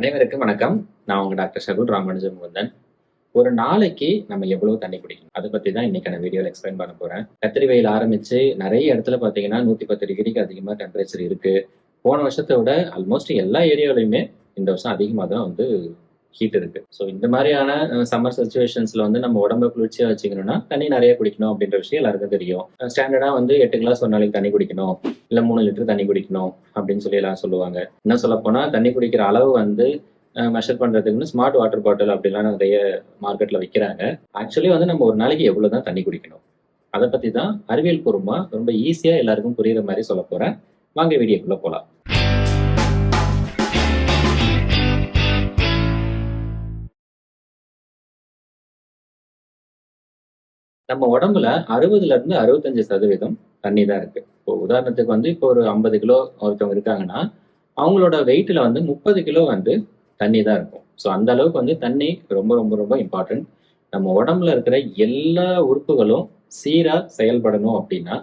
அனைவருக்கும் வணக்கம். நான் உங்க டாக்டர் ஷகுல் ராமானுஜம் முகுந்தன் ஒரு நாளைக்கு நம்ம எவ்வளவு தண்ணி குடிக்கணும்? அதை பத்தி தான் இன்னைக்கான வீடியோவில் எக்ஸ்பிளைன் பண்ண போறேன். கத்திரி வெயில் ஆரம்பிச்சு நிறைய இடத்துல பாத்தீங்கன்னா நூத்தி பத்து டிகிரிக்கு அதிகமா டெம்பரேச்சர் இருக்கு. போன வருஷத்தை விட ஆல்மோஸ்ட் எல்லா ஏரியாவிலையுமே இந்த வருஷம் அதிகமாக தான் வந்து ஹீட் இருக்கு. ஸோ இந்த மாதிரியான சம்மர் சுச்சுவேஷன்ஸ்ல வந்து நம்ம உடம்ப குளிர்ச்சியா வச்சுக்கணும்னா தண்ணி நிறைய குடிக்கணும் அப்படின்ற விஷயம் எல்லாருக்கும் தெரியும். ஸ்டாண்டர்டா வந்து எட்டு கிளாஸ் ஒரு நாளைக்கு தண்ணி குடிக்கணும். இல்ல மூணு லிட்டர் தண்ணி குடிக்கணும் அப்படின்னு சொல்லி எல்லாம் சொல்லுவாங்க. இன்னும் சொல்ல போனா தண்ணி குடிக்கிற அளவு வந்து மெஷர் பண்றதுக்குன்னு ஸ்மார்ட் வாட்டர் பாட்டில் அப்படிலாம் நிறைய மார்க்கெட்ல விற்கிறாங்க ஆக்சுவலி வந்து நம்ம ஒரு நாளைக்கு எவ்வளவு தான் தண்ணி குடிக்கணும். அதை பத்தி தான் அறிவியல் பூர்வமா ரொம்ப ஈஸியா எல்லாருக்கும் புரியுற மாதிரி சொல்ல போறேன். வாங்க வீடியோக்குள்ள போலாம். நம்ம உடம்புல அறுபதுல இருந்து அறுபத்தஞ்சு சதவீதம் தண்ணி தான் இருக்கு. இப்போ உதாரணத்துக்கு வந்து இப்போ ஒரு ஐம்பது கிலோ ஒருத்தவங்க இருக்காங்கன்னா அவங்களோட வெயிட்ல வந்து முப்பது கிலோ வந்து தண்ணி தான் இருக்கும். ஸோ அந்த அளவுக்கு வந்து தண்ணி ரொம்ப ரொம்ப ரொம்ப இம்பார்ட்டன்ட் நம்ம உடம்புல இருக்கிற எல்லா உறுப்புகளும் சீரா செயல்படணும் அப்படின்னா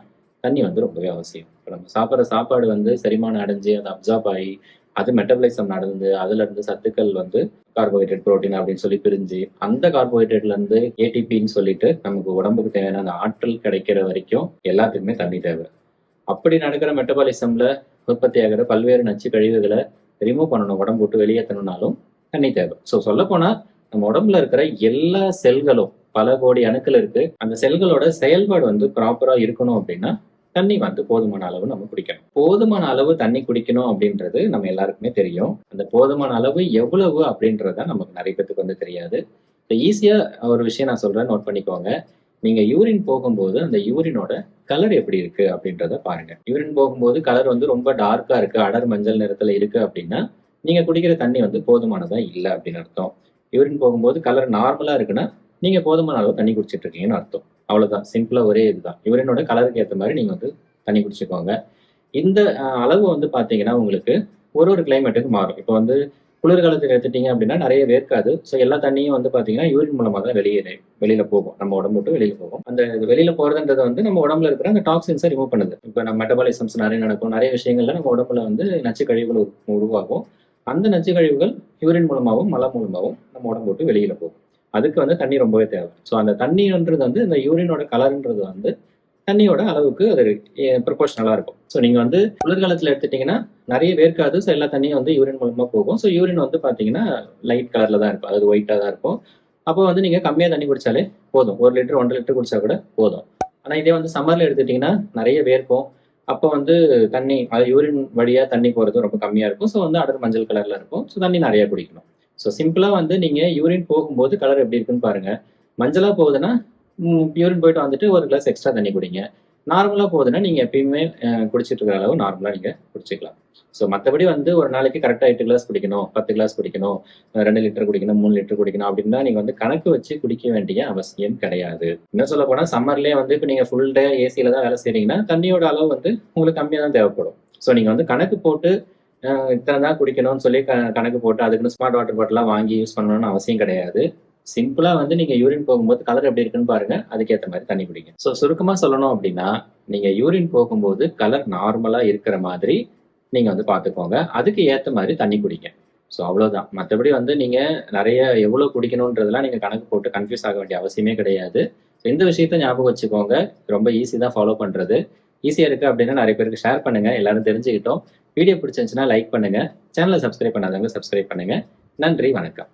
தண்ணி வந்து ரொம்பவே அவசியம். இப்போ நம்ம சாப்பிட்ற சாப்பாடு வந்து செரிமானம் அடைஞ்சு அதை அப்சார்ப் ஆகி அது மெட்டபலைசம் நடந்து அதுல இருந்து சத்துக்கள் வந்து கார்போஹைட்ரேட் புரோட்டீன் அப்படின்னு சொல்லி பிரிஞ்சு அந்த கார்போஹைட்ரேட்ல இருந்து ஏடிபின்னு சொல்லிட்டு நமக்கு உடம்புக்கு தேவையான அந்த ஆற்றல் கிடைக்கிற வரைக்கும் எல்லாத்துக்குமே தண்ணி தேவை. அப்படி நடக்கிற மெட்டபாலிசம்ல உற்பத்தி ஆகிற பல்வேறு நச்சு கழிவுகளை ரிமூவ் பண்ணணும் உடம்பு விட்டு வெளியேற்றணும்னாலும் தண்ணி தேவை. ஸோ சொல்ல போனா நம்ம உடம்புல இருக்கிற எல்லா செல்களும் பல கோடி அணுக்கள் இருக்கு. அந்த செல்களோட செயல்பாடு வந்து ப்ராப்பரா இருக்கணும் அப்படின்னா தண்ணி வந்து போதுமான அளவு நம்ம குடிக்கணும். போதுமான அளவு தண்ணி குடிக்கணும் அப்படின்றது நம்ம எல்லாருக்குமே தெரியும். அந்த போதுமான அளவு எவ்வளவு அப்படின்றத நமக்கு நிறைய பேத்துக்கு வந்து தெரியாது. ஈஸியா ஒரு விஷயம் நான் சொல்றேன். நோட் பண்ணிக்கோங்க. நீங்க யூரின் போகும்போது அந்த யூரினோட கலர் எப்படி இருக்கு அப்படின்றத பாருங்க. யூரின் போகும்போது கலர் வந்து ரொம்ப டார்க்கா இருக்கு. அடர் மஞ்சள் நிறத்துல இருக்கு அப்படின்னா நீங்க குடிக்கிற தண்ணி வந்து போதுமானதா இல்லை அப்படின்னு அர்த்தம். யூரின் போகும்போது கலர் நார்மலா இருக்குன்னா நீங்க போதுமான அளவு தண்ணி குடிச்சிட்டு இருக்கீங்கன்னு அர்த்தம். அவ்வளோதான் சிம்பிளாக ஒரே இதுதான். யூரினோட கலருக்கு ஏற்ற மாதிரி நீங்கள் வந்து தண்ணி குடிச்சுக்கோங்க. இந்த அளவு வந்து பார்த்தீங்கன்னா உங்களுக்கு ஒரு ஒரு கிளைமேட்டுக்கு மாறும். இப்போ வந்து குளிர்காலத்துக்கு எடுத்துட்டீங்க அப்படின்னா நிறைய வேர்க்காது ஸோ எல்லா தண்ணியும் வந்து பார்த்தீங்கன்னா யூரின் மூலமாக தான் வெளியே வெளியில் போகும். நம்ம உடம்பு விட்டு வெளியில் போகும். அந்த வெளியில் போகிறதுன்றது வந்து நம்ம உடம்புல இருக்கிற அந்த டாக்ஸின்ஸை ரிமூவ் பண்ணுது. இப்போ நம்ம மெட்டபாலிசம்ஸ் நிறைய நடக்கும். நிறைய விஷயங்கள்ல நம்ம உடம்புல வந்து நச்சு கழிவுகள் உருவாகும். அந்த நச்சு கழிவுகள் யூரின் மூலமாகவும் மலம் மூலமாகவும் நம்ம உடம்பு விட்டு வெளியில் போகும். அதுக்கு வந்து தண்ணி ரொம்பவே தேவை. ஸோ அந்த தண்ணின்றது வந்து இந்த யூரினோட கலர்ன்றது வந்து தண்ணியோட அளவுக்கு அது ப்ரொபோஷனலாக இருக்கும். ஸோ நீங்கள் வந்து குளிர்காலத்தில் எடுத்துட்டீங்கன்னா நிறைய வேர்க்காது. ஸோ எல்லா தண்ணியும் வந்து யூரின் மூலமாக போகும். ஸோ யூரின் வந்து பார்த்தீங்கன்னா லைட் கலரில் தான் இருக்கும். அது ஒயிட்டாக தான் இருக்கும். அப்போ வந்து நீங்கள் கம்மியாக தண்ணி குடித்தாலே போதும். ஒரு லிட்டர் ஒன்றரை லிட்டர் குடிச்சா கூட போதும். ஆனால் இதே வந்து சம்மரில் எடுத்துட்டிங்கன்னா நிறைய வேர்க்கும். அப்போ வந்து தண்ணி அது யூரின் வழியாக தண்ணி போகிறது ரொம்ப கம்மியாக இருக்கும். ஸோ வந்து அடர் மஞ்சள் கலரில் இருக்கும். ஸோ தண்ணி நிறைய குடிக்கணும். ஸோ சிம்பிளாக வந்து நீங்கள் யூரின் போகும்போது கலர் எப்படி இருக்குன்னு பாருங்கள் மஞ்சளாக போகுதுன்னா யூரின் போயிட்டு வந்துட்டு ஒரு கிளாஸ் எக்ஸ்ட்ரா தண்ணி குடிங்க. நார்மலாக போகுதுன்னா நீங்கள் எப்பயுமே குடிச்சிட்டு இருக்கிற அளவு நார்மலாக நீங்கள் குடிச்சிக்கலாம். ஸோ மற்றபடி வந்து ஒரு நாளைக்கு கரெக்டாக எட்டு கிளாஸ் குடிக்கணும் பத்து கிளாஸ் குடிக்கணும் ரெண்டு லிட்டர் குடிக்கணும் மூணு லிட்டர் குடிக்கணும் அப்படின்னா நீங்கள் வந்து கணக்கு வச்சு குடிக்க வேண்டிய அவசியம் கிடையாது. என்ன சொல்ல போனால் சம்மர்லேயே வந்து இப்போ நீங்கள் ஃபுல் டே ஏசியில் தான் வேலை செய்கிறீங்கன்னா தண்ணியோட அளவு வந்து உங்களுக்கு கம்மியாக தான் தேவைப்படும். ஸோ நீங்கள் வந்து கணக்கு போட்டு இத்தனை தான் குடிக்கணும்னு சொல்லி க கணக்கு போட்டு அதுக்குன்னு ஸ்மார்ட் வாட்டர் பாட்டிலாம் வாங்கி யூஸ் பண்ணணும்னு அவசியம் கிடையாது. சிம்பிளா வந்து நீங்க யூரின் போகும்போது கலர் எப்படி இருக்குன்னு பாருங்க. அதுக்கேற்ற மாதிரி தண்ணி குடிங்க. ஸோ சுருக்கமா சொல்லணும் அப்படின்னா நீங்க யூரின் போகும்போது கலர் நார்மலா இருக்கிற மாதிரி நீங்க வந்து பாத்துக்கோங்க. அதுக்கு ஏற்ற மாதிரி தண்ணி குடிங்க. ஸோ அவ்வளவுதான். மற்றபடி வந்து நீங்க நிறைய எவ்வளவு குடிக்கணுன்றதெல்லாம் நீங்க கணக்கு போட்டு கன்ஃபியூஸ் ஆக வேண்டிய அவசியமே கிடையாது. இந்த விஷயத்த ஞாபகம் வச்சுக்கோங்க. ரொம்ப ஈஸி தான் ஃபாலோ பண்றது. ஈஸியாக இருக்குது அப்படின்னா நிறைய பேருக்கு ஷேர் பண்ணுங்கள் எல்லாரும் தெரிஞ்சுக்கிட்டோம். வீடியோ பிடிச்சிருந்துச்சுன்னா லைக் பண்ணுங்க. சேனலை சப்ஸ்கிரைப் பண்ணாதவங்க சப்ஸ்கிரைப் பண்ணுங்க. நன்றி வணக்கம்.